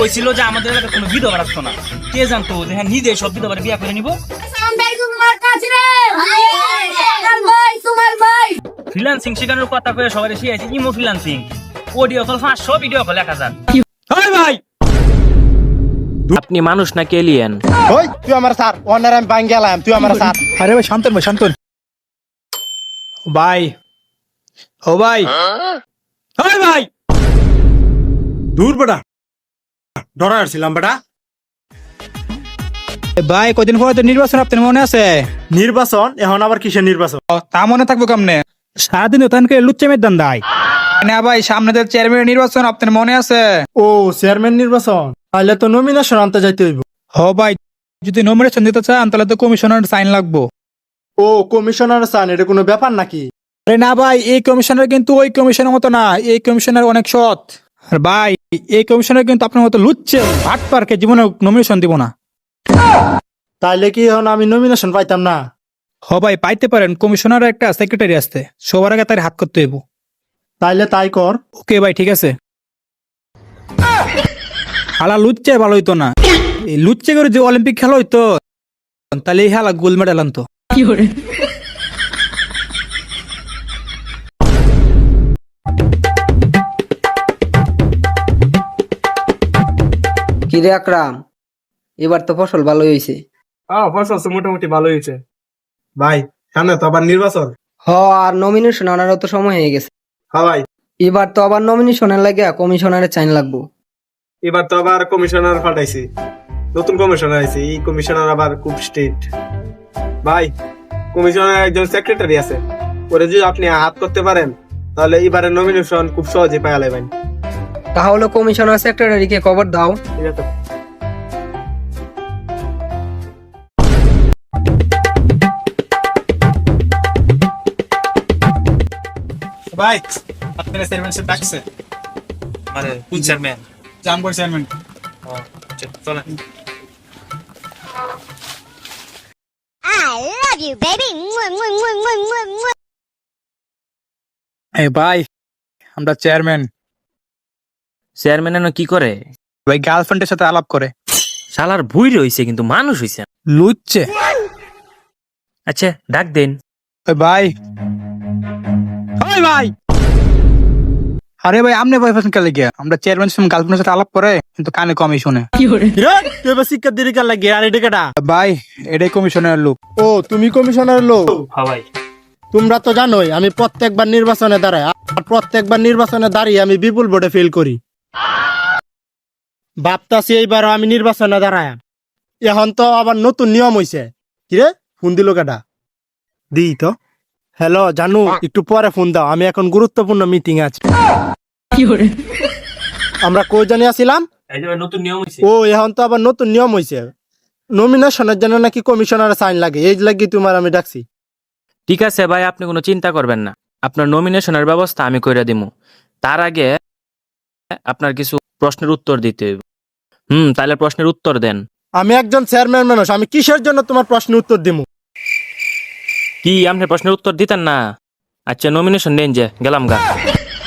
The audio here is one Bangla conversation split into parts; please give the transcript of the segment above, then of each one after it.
কইছিল যে আমাদের এলাকায় কোনো বিধবা রাখতো না। কে জানতো? যে হ্যাঁ নিজে সব বিধবার বিয়া করে নিব। ভাই তোমার কাছে রে। তোমার ভাই তোমার ভাই। ফ্রিল্যান্সিং শেখানোর কথা কয়ে সবাই শিখাইছে ইমো ফ্রিল্যান্সিং। অডিও কল পাঁচশো ভিডিও কল এক হাজার। ভাই! আপনি মানুষ নাকি এলিয়েন? ওই তুই আমার স্যার ওনার আমি বাইন গেলাম তুই আমার স্যার। আরে ভাই শান্তন ভাই শান্তন। ভাই ও ভাই। ওই ভাই! দূর বেটা। ডরা আসছিলাম বেটা। ভাই কদিন পরে তো নির্বাচন আপনার মনে আছে? নির্বাচন? এখন আবার কিসের নির্বাচন? ও, তা মনে থাকব কেমনে? সারাদিন ওখানকে লুচ্চামের দান দেয়। না ভাই সামনে চেয়ারম্যান নির্বাচন আপনার মনে আছে? ও চেয়ারম্যান নির্বাচন? তাহলে তো নমিনেশন আনতে যাইতে হইব। হ ভাই যদি নমিনেশন দিতে চান তাহলে তো কমিশনার সাইন লাগবো। ও কমিশনার চান এটা কোনো ব্যাপার নাকি? আরে না ভাই এই কমিশনার কিন্তু ওই কমিশনের মতো না এই কমিশনার অনেক সৎ। আর ভাই এই কমিশনার কিন্তু আপনার মতো লুচ্ছে ভাট পার্কে জীবনে নমিনেশন দিব না। তাইলে কি এখন আমি নমিনেশন পাইতাম না? হ ভাই পাইতে পারেন। কমিশনার একটা সেক্রেটারি আসতে সবার আগে তার হাত করতে হইব। তাইলে তাই কর। ওকে ভাই ঠিক আছে। হালা লুচ্চে ভালো হইতো না। এই লুচ্চে করে যে অলিম্পিক খেলা হইতো তাহলে এই হালা গোল্ড মেডেল আনতো। কিরে আকরাম? এবার তো ফসল ভালো হয়েছে হ্যাঁ ফসল তো মোটামুটি ভালো হয়েছে ভাই সামনে তো আবার নির্বাচন। হ আর নমিনেশন আনারও তো সময় হয়ে গেছে। হ্যাঁ ভাই। এবার তো আবার নমিনেশনের লাগে কমিশনারের চাইন লাগবো। এবার তো আবার কমিশনার পাঠাইছি নতুন কমিশনার আইছে এই কমিশনার আবার খুব স্ট্রিক্ট ভাই কমিশনার একজন সেক্রেটারি আছে। ওরে যদি আপনি হাত করতে পারেন তাহলে এবারে নমিনেশন খুব সহজে পাওয়া যাবেন। তাহলে কমিশনার সেক্রেটারিকে খবর দাও। আছে ভাই আপনারা চেয়ারম্যান সাহেব ডাকছে? মানে কোন চেয়ারম্যান জামগড় চেয়ারম্যান চলেন। you baby আমরা চেয়ারম্যান চেয়ারম্যান এনে কি করে? ভাই গার্লফ্রেন্ডের সাথে আলাপ করে। শালার ভুই রইছে কিন্তু মানুষ হইছে। না। লুচ্ছে আচ্ছা ডাক দেন। ওই ভাই। ওই ভাই! আরে ভাই আমনে ভাই ফেসন কে লেগে আমরা চেয়ারম্যান সঙ্গে গার্লফ্রেন্ডের সাথে আলাপ করে কিন্তু কানে কমই শুনে কিরে? তুই এবার শিক্ষা দিদি কার লাগে আর এটা কেটা ভাই এটাই কমিশনের লোক। ও তুমি কমিশনারের লোক? হ্যাঁ ভাই। তোমরা তো জানোই আমি প্রত্যেকবার নির্বাচনে দাঁড়াই। আর প্রত্যেকবার নির্বাচনে দাঁড়িয়ে আমি বিপুল ভোটে ফেল করি। ভাবতাছি এইবারও আমি নির্বাচনে দাঁড়ায়। এখন তো আবার নতুন নিয়ম হইছে। কিরে ফোন দিল কেটা দিই তো। হ্যালো জানু একটু পরে ফোন দাও আমি এখন গুরুত্বপূর্ণ মিটিং আছে। আমরা কই জানি আসিলাম এই যে ভাই নতুন নিয়ম ও এখন তো আবার নতুন নিয়ম হইছে। নমিনেশনের জন্য নাকি কমিশনার সাইন লাগে এই লাগি তোমার আমি ডাকছি। ঠিক আছে ভাই আপনি কোনো চিন্তা করবেন না। আপনার নমিনেশনের ব্যবস্থা আমি করে দিমু। তার আগে আপনার কিছু প্রশ্নের উত্তর দিতে। হইব হুম তাহলে প্রশ্নের উত্তর দেন। আমি একজন চেয়ারম্যান মানুষ আমি কিসের জন্য তোমার প্রশ্ন উত্তর দিমু? কি আপনি প্রশ্নের উত্তর দিতেন না? আচ্ছা নমিনেশন নেন যে গেলাম গা।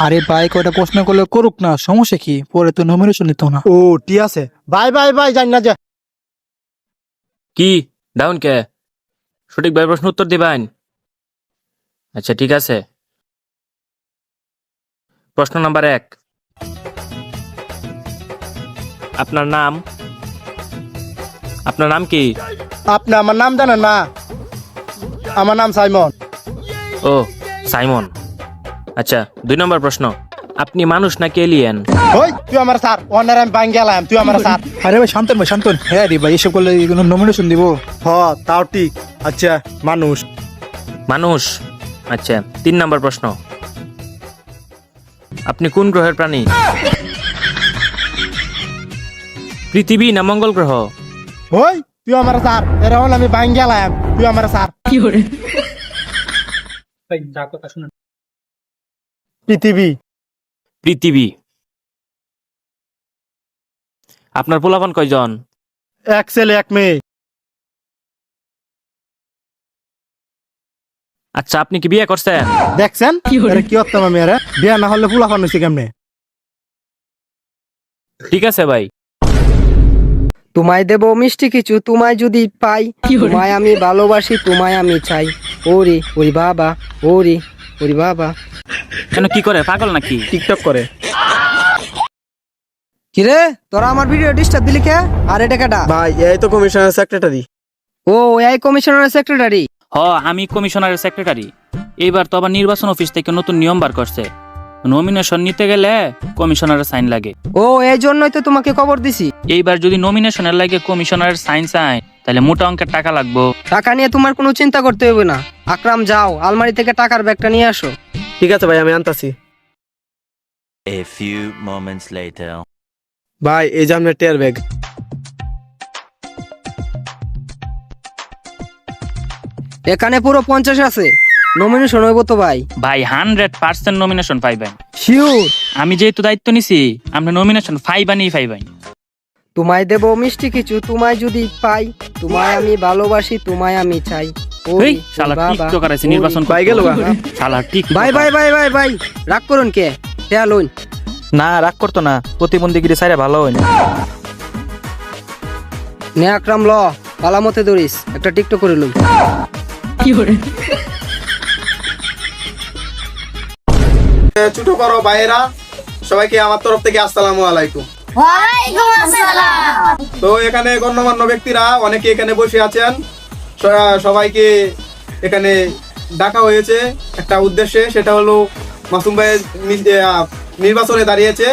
আরে ভাই কয়টা প্রশ্ন করলে করুক না সমস্যা কি? পরে তো নমিনেশন নিত না। ও ঠিক আছে। বাই বাই বাই জানি না যে। কি ডাউন কে? সঠিক ভাই প্রশ্ন উত্তর দিবেন? আচ্ছা ঠিক আছে। প্রশ্ন নাম্বার এক। আপনার নাম? আপনার নাম কি? আপনি আমার নাম জানেন না? আমার নাম সাইমন। ও সাইমন। আচ্ছা দুই নম্বর প্রশ্ন। আপনি মানুষ নাকি এলিয়েন? ওই তুই আমার স্যার ওনার আমি বাইন গেলাম তুই আমার স্যার। আরে ভাই শান্তন ভাই শান্তন। হ্যাঁ রে ভাই এসব করলে নমিনেশন দিব? হ তাও ঠিক। আচ্ছা মানুষ। মানুষ? আচ্ছা তিন নম্বর প্রশ্ন। আপনি কোন গ্রহের প্রাণী? পৃথিবী না মঙ্গল গ্রহ? ওই তুই আমার স্যার এরকম আমি বাইন গেলাম তুই আমার স্যার। কথা শুনুন। পৃথিবী। পৃথিবী। আপনার পোলাপান কয়জন? এক ছেলে এক মেয়ে। আচ্ছা আপনি কি বিয়ে করছেন? দেখছেন? আরে কি করতাম আমি আরে বিয়া না হলে ফুলাফান হয়েছে কেমনে? ঠিক আছে ভাই। তোমায় দেব মিষ্টি কিছু তোমায় যদি পাই তোমায় আমি ভালোবাসি তোমায় আমি চাই। ওরে ওরে বাবা ওরে ওরে বাবা। কেন কি করে পাগল নাকি? টিকটক করে। কিরে তোরা আমার ভিডিও ডিস্টার্ব দিলি কে? আর এটা কেটা ভাই এই তো কমিশনার সেক্রেটারি ও এই কমিশনারের সেক্রেটারি হ আমি কমিশনারের সেক্রেটারি এইবার তো আবার নির্বাচন অফিস থেকে নতুন নিয়ম বার করছে। নমিনেশন নিতে গেলে কমিশনারের সাইন লাগে। ও এই জন্যই তো তোমাকে খবর দিছি। এইবার যদি নমিনেশনের লাগে কমিশনারের সাইন চাই তাহলে মোটা অঙ্কের টাকা লাগবো। টাকা নিয়ে তোমার কোনো চিন্তা করতে হবে না। আকরাম যাও আলমারি থেকে টাকার ব্যাগটা নিয়ে আসো। ঠিক আছে ভাই আমি আনতাছি। A few moments later. ভাই এই যে আপনার টেয়ার ব্যাগ এখানে পুরো পঞ্চাশ আছে। নমিনেশন হইব তো ভাই? ভাই হান্ড্রেড পার্সেন্ট নমিনেশন পাইবেন। শিওর আমি যেহেতু দায়িত্ব নিছি আমরা নমিনেশন ফাইবানি ফাইবাই তোমায় দেব মিষ্টি কিছু তোমায় যদি পাই তোমায় আমি ভালোবাসি তোমায় আমি চাই। ওরে, এই শালা বাবা, টিকটকার আছে ওরে, নির্বাচন পাই গেল গা। শালা টিক ভাই ভাই ভাই ভাই ভাই রাগ করুন কে? টেয়া লইন। না রাগ করতো না প্রতিবন্ধী প্রতিবন্ধীগিরি সাইরে ভালো হয় নে। আকরাম ল পালামতে দৌড়িস একটা টিকটক করে লই। ছোট বড় ভাইয়েরা সবাইকে আমার তরফ থেকে আসসালামু আলাইকুম। তো এখানে গণ্যমান্য ব্যক্তিরা অনেকে এখানে বসে আছেন। সবাইকে এখানে ডাকা হয়েছে একটা উদ্দেশ্যে সেটা হলো মাসুম ভাই নির্বাচনে দাঁড়িয়েছে।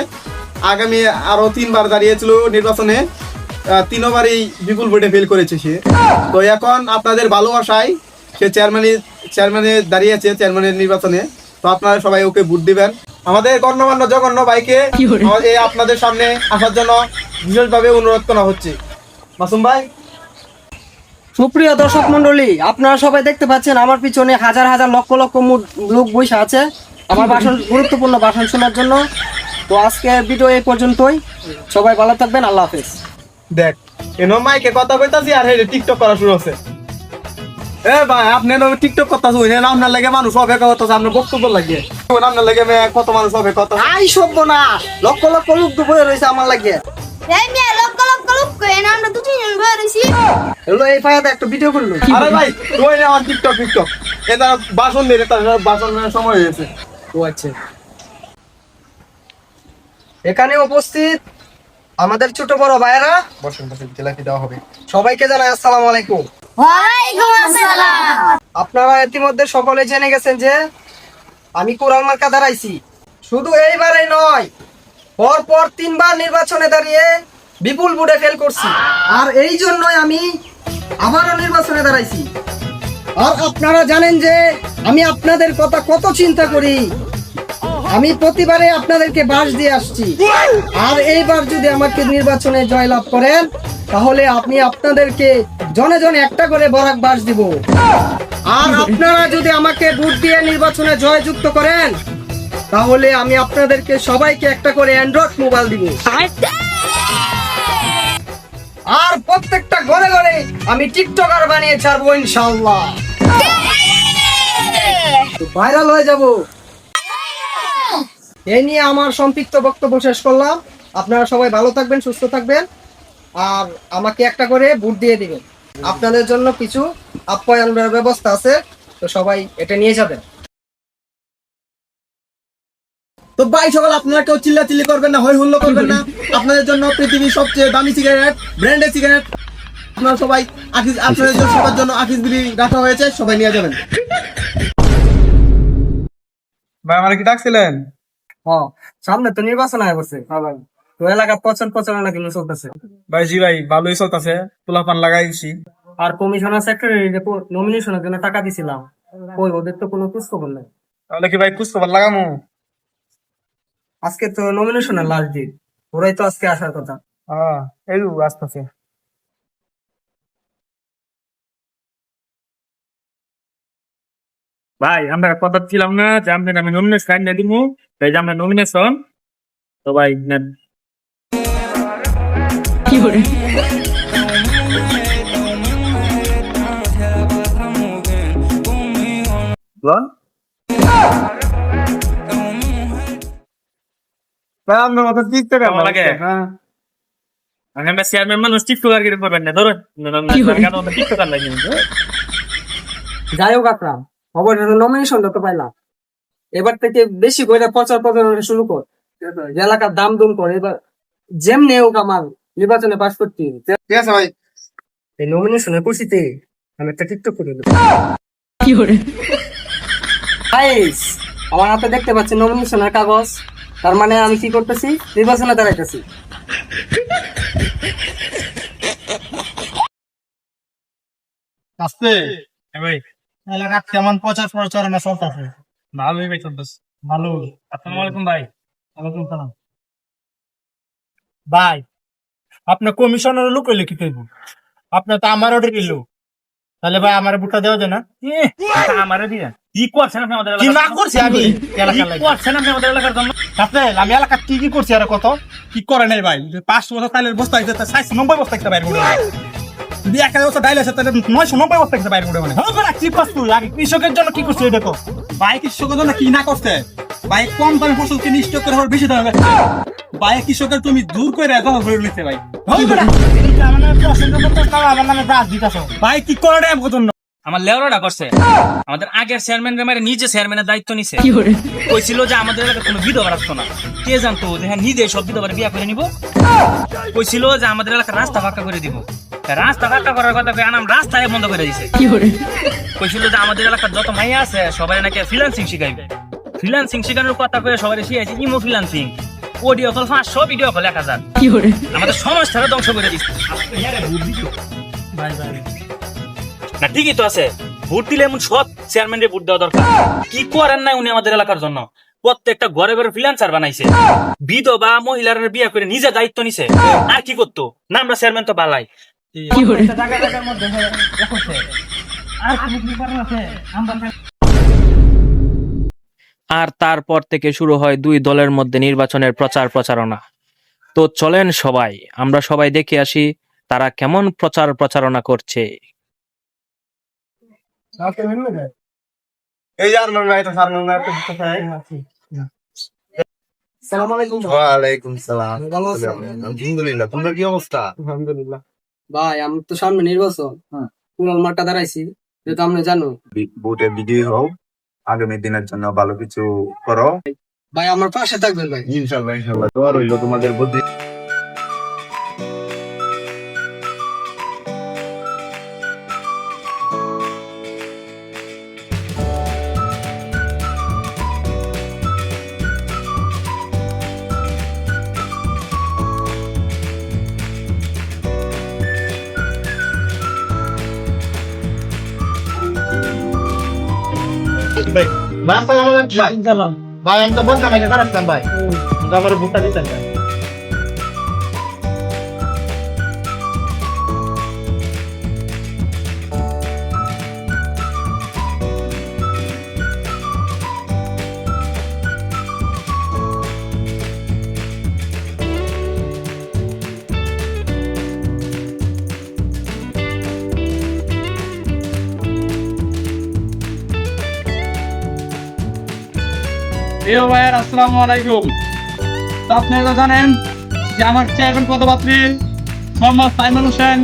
আগামী আরও তিনবার দাঁড়িয়েছিল নির্বাচনে। তিনবারই বিপুল ভোটে ফেল করেছে সে। তো এখন আপনাদের ভালোবাসায় সে চেয়ারম্যানের চেয়ারম্যানে দাঁড়িয়েছে চেয়ারম্যানের নির্বাচনে। তো আপনারা সবাই ওকে ভোট দিবেন। আমাদের গণ্যমান্য জঘন্য ভাইকে আমাদের- এই আপনাদের সামনে আসার জন্য বিশেষভাবে অনুরোধ করা হচ্ছে। মাসুম ভাই? সুপ্রিয় দর্শক মন্ডলী আপনারা সবাই দেখতে পাচ্ছেন আমার পিছনে হাজার হাজার লক্ষ লক্ষ লোক বসে আছে। আমার ভাষণ গুরুত্বপূর্ণ ভাষণ শোনার জন্য। তো আজকে ভিডিও এই পর্যন্তই। সবাই ভালো থাকবেন আল্লাহ হাফেজ। দেখ এনো মাইকে কথা কইতাছি আর হেরে টিকটক করা শুরু হচ্ছে। এ ভাই আপনি টিকটক করতাছ ওই আপনার লাগে মানুষ অপেক্ষা করতেছে আপনার বক্তব্য লাগে আপনার লাগে কত মানুষ অপেক্ষা করতেছে। আই সভ্য না লক্ষ লক্ষ লোক দুপুরে রয়েছে আমার লাগে। এই মেয়ে লোক লোক লোক কই? আমরা দুজন বের হইছি হলো এই ফায়াতে একটা ভিডিও করল। আরে ভাই তুই না আমার টিকটক টিকটক এটা ভাষণ দিলে তার ভাষণের সময় হয়েছে। ও আচ্ছা। এখানে উপস্থিত আমাদের ছোট বড় ভাইয়েরা। বসেন বসেন জেলাপি দেওয়া হবে। সবাইকে জানাই আসসালামু আলাইকুম। আপনারা ইতিমধ্যে সকলে জেনে গেছেন যে আমি কোরআন মার্কা দাঁড়াইছি। শুধু এইবারে নয় পর পর তিনবার নির্বাচনে দাঁড়িয়ে বিপুল ভোটে ফেল করছি। আর এই জন্যই আমি আবারও নির্বাচনে দাঁড়াইছি। আর আপনারা জানেন যে আমি আপনাদের কথা কত চিন্তা করি আমি প্রতিবারে আপনাদেরকে বাস দিয়ে আসছি। আর এইবার যদি আমাকে নির্বাচনে জয়লাভ করেন, তাহলে আপনি আপনাদেরকে জনে জনে একটা করে বরাক বাস দিব। আর আপনারা যদি আমাকে ভোট দিয়ে নির্বাচনে জয়যুক্ত করেন, তাহলে আমি আপনাদেরকে সবাইকে একটা করে অ্যান্ড্রয়েড মোবাইল দিব। আর প্রত্যেকটা ঘরে ঘরে আমি টিকটকার বানিয়ে ছাড়বো ইনশাল্লাহ ভাইরাল হয়ে যাব। এই নিয়ে আমার সম্পৃক্ত বক্তব্য শেষ করলাম। আপনারা সবাই ভালো থাকবেন সুস্থ থাকবেন আর আমাকে একটা করে ভোট দিয়ে দিবেন। আপনাদের জন্য কিছু আপ্যায়নের ব্যবস্থা আছে তো সবাই এটা নিয়ে যাবেন। তো ভাই সকাল আপনারা কেউ চিল্লা চিল্লি করবেন না হই হুল্লো করবেন না। আপনাদের জন্য পৃথিবীর সবচেয়ে দামি সিগারেট ব্র্যান্ডেড সিগারেট আপনারা সবাই আকিজ আপনাদের জন্য সবার জন্য আকিজ বিড়ি রাখা হয়েছে সবাই নিয়ে যাবেন। ভাই আমার কি ডাকছিলেন? হ্যাঁ সামনে তো নির্বাচন আয় বসে তো এলাকা পছন্দ এলাকা কিন্তু চলতেছে। ভাই জি ভাই ভালোই চলতেছে পোলাপান লাগাইছি আর কমিশনার সেক্রেটারি নমিনেশনের জন্য টাকা দিছিলাম। ওই ওদের তো কোনো খোঁজ খবর নেই। তাহলে কি ভাই কুস্তো ভালো লাগামু? আজকে তো নমিনেশনের লাস্ট ডেট ওরাই তো আজকে আসার কথা। হ্যাঁ এই আসতেছে। ভাই আমরা কথা ছিলাম না যে আপনাকে আমি নমিনেশন সাইন দিয়ে দিব। তাই যে আমরা নমিনেশন তো ভাই নেন। আপনার ঠিক লাগে? হ্যাঁ? আমরা চেয়ারম্যান মানুষ কি করবেন না ধরুন। টিকটক আর লাগে যাই হোক আপনার খবর নমিনেশনটা তো পাইলাম। এবার থেকে বেশি করে প্রচার প্রচারণা শুরু কর। এলাকার দাম দুম কর। এবার যেমনি হোক আমার নির্বাচনে পাশ করতে। ঠিক আছে ভাই। এই নমিনেশনের খুশিতে আমি একটা টিকটক করে দেবো। Guys, আমার হাতে দেখতে পাচ্ছি নমিনেশনের কাগজ। তার মানে আমি কি করতেছি? নির্বাচনে দাঁড়াইতেছি। আসতে। এলাকার কেমন প্রচার প্রচারণা চলতেছে। ভালোই ভাই চলতেছে ভালো। আসসালামু আলাইকুম ভাই। ওয়ালাইকুম সালাম। ভাই আপনার কমিশনের লোক হইলে কি করব আপনার তো আমার অর্ডার দিল তাহলে ভাই আমার বুটটা দেওয়া যায় না। আমারে দিয়ে। কি করছেন আপনি আমাদের কি না করছি আমি? এলাকার কি করছেন আপনি আমাদের এলাকার জন্য? আমি এলাকার কি কি করছি আর কত? কি করে নাই ভাই? যে পাঁচশো বছর তাইলে বস্তা হয়েছে সাইজ নব্বই বস্তা একটা বাইরে যদি এক বছর ডাইল আছে তাহলে নয়শো নব্বই বস্তা একটা বাইরে উঠে মানে হ্যাঁ, বেটা, কি তুই? আগে কৃষকের জন্য কি করছে দেখো? ভাই কৃষকের জন্য কি না করছে? বাইক কম দামে ফসল কিনে স্টক করে বেশি দামে ভাই কৃষকের তুমি দূর করে এখন ঘুরে নিচ্ছে ভাই ভাই কি করে আমার লেওরাটা করছে। আমাদের আগের চেয়ারম্যান মেরে নিজে চেয়ারম্যানের দায়িত্ব নিছে। কইছিল যে আমাদের এলাকায় কোনো বিধবা রাখতো না। কে জানতো? যে হ্যাঁ নিজে সব বিধবার বিয়া করে নিব। কইছিল যে আমাদের এলাকার রাস্তা ফাঁকা করে দিব। তা রাস্তা ফাঁকা করার কথা কই আনাম রাস্তায় বন্ধ করে দিছে। কইছিল যে আমাদের এলাকার যত মাইয়া আছে সবাই নাকি ফ্রিল্যান্সিং শিখাইবে। ফ্রিল্যান্সিং শেখানোর কথা কয়ে সবাই শিখাইছে ইমো ফ্রিল্যান্সিং অডিও কল পাঁচশো ভিডিও কল এক হাজার। আমাদের সমাজটারে ধ্বংস করে দিচ্ছে না ঠিকই তো আছে। ভোট দিলে এমন সৎ চেয়ারম্যানের ভোট দেওয়া দরকার। কি করেন নাই উনি আমাদের এলাকার জন্য? প্রত্যেকটা ঘরে ঘরে ফ্রিল্যান্সার বানাইছে। বিধবা মহিলার বিয়ে করে নিজে দায়িত্ব নিছে। আর কি করতো? না আমরা চেয়ারম্যান তো বালাই। আর তারপর থেকে শুরু হয় দুই দলের মধ্যে নির্বাচনের প্রচার প্রচারণা। তো চলেন সবাই আমরা সবাই দেখে আসি তারা কেমন প্রচার প্রচারণা করছে। এই ভাই তো আলাইকুম। সালাম। ভালো আছেন? আলহামদুলিল্লাহ তোমার কি অবস্থা? আলহামদুলিল্লাহ। ভাই আমি তো সামনে নির্বাচন। পুরাল মাঠটা দাঁড়াইছি যেটা আপনি জানো। বুটে বিজয়ী হও আগামী দিনের জন্য ভালো কিছু করো। ভাই আমার পাশে থাকবেন ভাই। ইনশাল্লাহ ইনশাল্লাহ। দোয়া রইল তোমাদের বুদ্ধি ভাই আমি তো বলতাম এটা কারাস্তান ভাই আমার বুটটা দিতেন ভাই আসসালামু আলাইকুম। তো আপনারা তো জানেন যে আমার চেয়ারম্যান পদপাত্রী মোহাম্মদ সাইমন হোসেন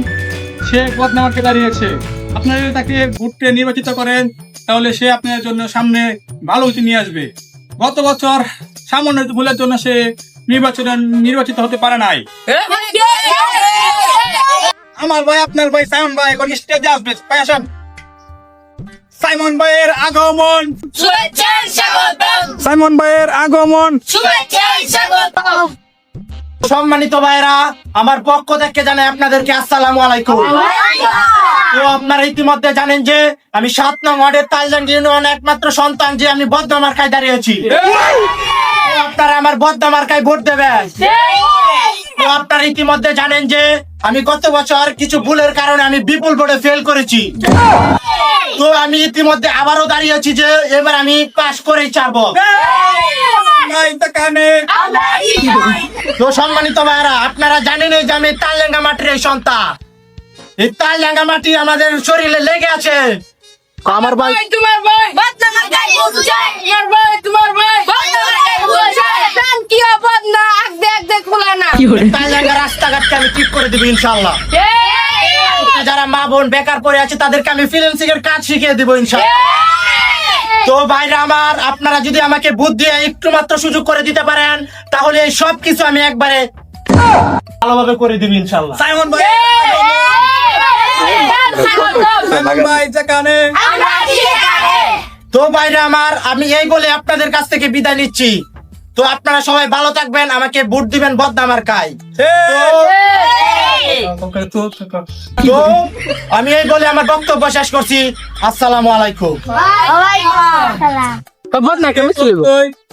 সে বদনামাকে দাঁড়িয়েছে। আপনারা যদি তাকে ভোটে নির্বাচিত করেন তাহলে সে আপনার জন্য সামনে ভালো কিছু নিয়ে আসবে। গত বছর সামান্য ভুলের জন্য সে নির্বাচনে নির্বাচিত হতে পারে নাই। আমার ভাই আপনার ভাই সাইমন ভাই এখন স্টেজে আসবে। ভাই আসেন। সাইমন ভাইয়ের আগমন। সাইমন ভাইয়ের আগমন। সম্মানিত ভাইরা আমার পক্ষ থেকে জানাই আপনাদেরকে আসসালামু আলাইকুম। আপনারা ইতিমধ্যে জানেন যে, আমি সাত নং ওয়ার্ডের ইউনিয়ন একমাত্র সন্তান যে আমি বদ্ধ মার্কায় দাঁড়িয়েছি। আপনারা আমার বদ্ধ মার্কায় ভোট দেবেন। আপনারা ইতিমধ্যে জানেন যে আমি গত বছর কিছু ভুলের কারণে আমি বিপুল বোর্ডে ফেল করেছি। তো আমি ইতিমধ্যে আবারও দাঁড়িয়েছি যে এবার আমি পাশ করেই ছাড়বো। নাই তো সম্মানিত ভাইরা আপনারা জানেন এই যে আমি তাললেঙ্গা মাটির এই সন্তান। এই তাললেঙ্গা মাটি আমাদের শরীরে লেগে আছে। আমার ভাই তোমার ভাই তোমার ভাই তোমার ভাই কান কি অবদ না আগ দেখ দেখ খোলা না তাই জায়গা রাস্তাঘাটকে আমি ঠিক করে দিব ইনশাল্লাহ যারা মা বোন বেকার পড়ে আছে তাদেরকে আমি ফ্রিল্যান্সিং এর কাজ শিখিয়ে দিব ইনশাল্লাহ তো ভাইরা আমার আপনারা যদি আমাকে বুদ্ধি একটু মাত্র সুযোগ করে দিতে পারেন তাহলে এই সব কিছু আমি একবারে ভালোভাবে করে দিব ইনশাল্লাহ সাইমন ভাই! তো ভাইরা আমার আমি এই বলে আপনাদের কাছ থেকে বিদায় নিচ্ছি। তো আপনারা সবাই ভালো থাকবেন আমাকে বুট দিবেন বদনামার কাই তো আমি এই বলে আমার বক্তব্য শেষ করছি। আসসালামু আলাইকুম।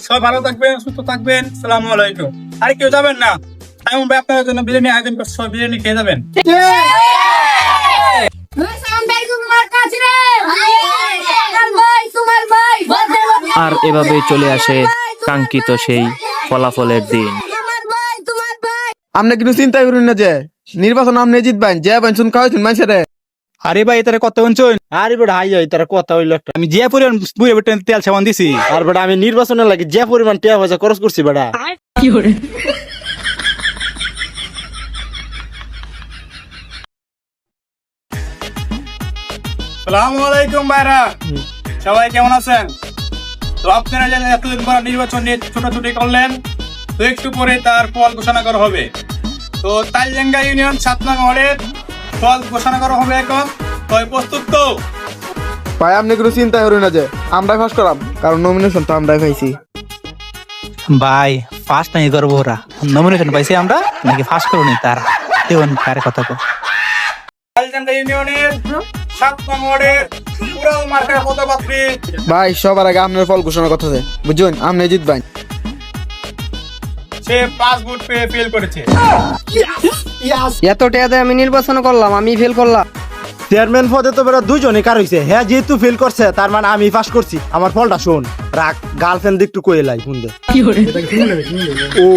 সবাই ভালো থাকবেন সুস্থ থাকবেন সালাম আলাইকুম। আর কেউ যাবেন না। সাইমন ভাই আপনাদের জন্য বিরিয়ানি আয়োজন করছে সবাই বিরিয়ানি খেয়ে যাবেন। সাউন্ড ভাই তোমার কাছে রে তোমার ভাই তোমার ভাই আর এভাবেই চলে আসে কাঙ্ক্ষিত সেই ফলাফলের দিন। আপনি কিন্তু চিন্তা করুন না যে নির্বাচন আপনি জিতবেন যে পেনশন খাওয়াইছেন মানুষের আরে ভাই এটারে কত অঞ্চল আরে বেটা হাই হয় তারা কথা হইল একটা। আমি যে পরিমাণ বুড়ে বেটে তেল সাবান দিছি। আর বেটা আমি নির্বাচনের লাগে যে পরিমাণ টিয়া পয়সা খরচ করছি বেটা সালামু আলাইকুম ভাইরা। সবাই কেমন আছেন? তো আপনারা জানেন এতদিন পর নির্বাচন নিয়ে ছোটাছুটি করলেন তো একটু পরে তার ফল ঘোষণা করা হবে। তো তালজাঙ্গা ইউনিয়ন সাত নং ওয়ার্ডের ফল ঘোষণা করা হবে এখন। তো প্রস্তুত তো? ভাই আপনি কোনো চিন্তা করুন না যে আমরা ফার্স্ট করাম কারণ নমিনেশন তো আমরাই পাইছি। ভাই ফার্স্ট নাই করব ওরা। নমিনেশন পাইছি আমরা নাকি ফার্স্ট করব নি তারা? দেখুন কারে কথা কো তাইলেঙ্গা ইউনিয়নের সাত নং ওয়ার্ডের ভাই সবার আগে আপনার ফল ঘোষণা করতেছে বুঝছেন? আপনি জিতবেন সে পাঁচ ভোট পেয়ে ফেল করেছে। এত টাকাতে আমি নির্বাচন করলাম আমি ফেল করলাম। চেয়ারম্যান পদে তো বেটা দুজনে কার হইছে? হ্যাঁ যেহেতু ফেল করছে তার মানে আমি পাস করছি। আমার ফলটা শোন রাখ গার্লফ্রেন্ড একটু কয়ে লাই শুনতে ও।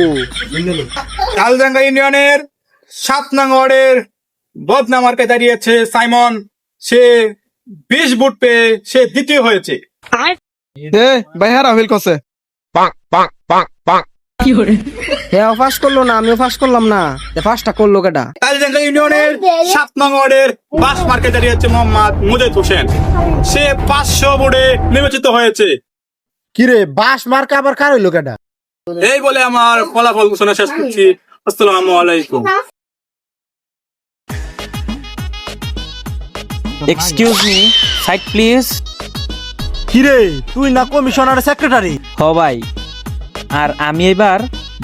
কালজাঙ্গা ইউনিয়নের সাত নং ওয়ার্ডের বদনামার্কে দাঁড়িয়েছে সাইমন। সে বিশ ভোট পেয়ে সে দ্বিতীয় হয়েছে। এ ভাই হারা ফেল করছে হ্যাঁ ফাঁস করল না আমিও ফাঁস করলাম না। ফাঁসটা করল কেটা তালডাঙ্গা ইউনিয়নের সাত নং ওয়ার্ডের বাস মার্কে মোহাম্মদ মুজাহিদ হোসেন। সে পাঁচশো নির্বাচিত হয়েছে। কিরে বাস মার্কা আবার কার হইল কেটা এই বলে আমার ফলাফল ঘোষণা শেষ করছি। আসসালামু আলাইকুম। এক্সকিউজ মি সাইড প্লিজ কিরে তুই না কমিশনার সেক্রেটারি হ ভাই আর আমি এবার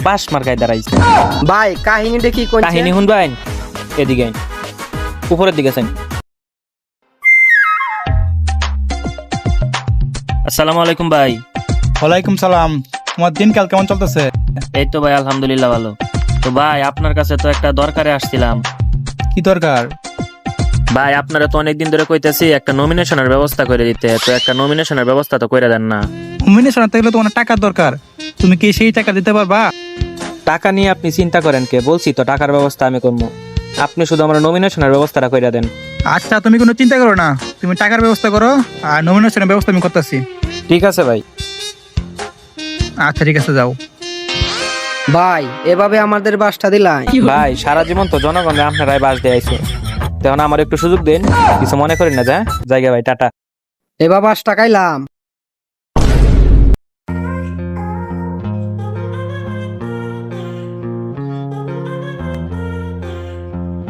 বাস মার্কায় দাঁড়াইছি। ভাই কাহিনী দেখি কোন কাহিনী শুনবেন? এদিকে আইন। উপরের দিকে আছেন। আসসালামু আলাইকুম ভাই। ওয়ালাইকুম সালাম। তোমার দিনকাল কেমন চলতেছে? এই তো ভাই আলহামদুলিল্লাহ ভালো। তো ভাই আপনার কাছে তো একটা দরকারে আসছিলাম। কি দরকার? ভাই আপনারা তো অনেকদিন ধরে কইতেছি একটা নমিনেশনের ব্যবস্থা করে দিতে। তো একটা নমিনেশনের ব্যবস্থা তো করে দেন না। নমিনেশন থাকলে তোমার টাকার দরকার। তুমি কি সেই টাকা দিতে পারবা? টাকা নিয়ে আপনি চিন্তা করেন কে? বলছি তো টাকার ব্যবস্থা আমি করব। আপনি শুধু আমার নমিনেশনের ব্যবস্থাটা করে দেন। আচ্ছা তুমি কোনো চিন্তা করো না। তুমি টাকার ব্যবস্থা করো আর নমিনেশনের ব্যবস্থা আমি করতেছি। ঠিক আছে ভাই। আচ্ছা ঠিক আছে যাও। ভাই এভাবে আমাদের বাসটা দিলাই। ভাই সারা জীবন তো জনগণে আপনারাই বাস দিয়ে আইছে তখন আমার একটু সুযোগ দিন, কিছু মনে করেন না, যা? জায়গা ভাই, টাটা। এবার বাবা খাইলাম